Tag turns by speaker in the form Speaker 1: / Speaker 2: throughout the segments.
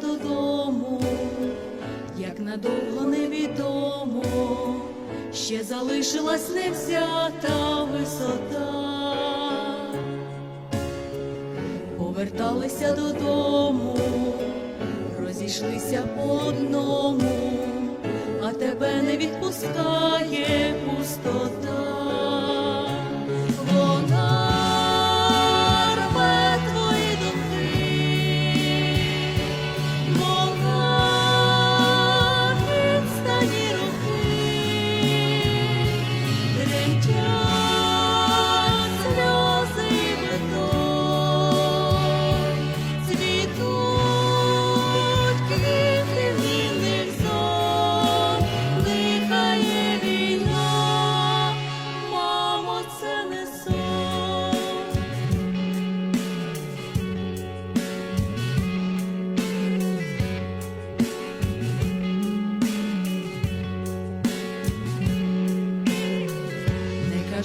Speaker 1: додому, як надовго невідомо, ще залишилась невзята висота. Поверталися додому, розійшлися по одному, а тебе не відпускає пустота.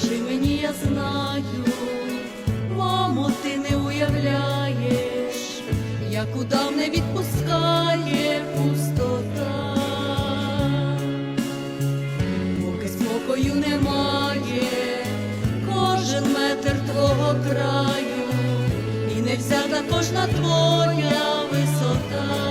Speaker 1: Не кажи мені, я знаю, мамо, ти не уявляєш, як удав не відпускає пустота, поки спокою немає, кожен метр твого краю, і не взята кожна твоя висота.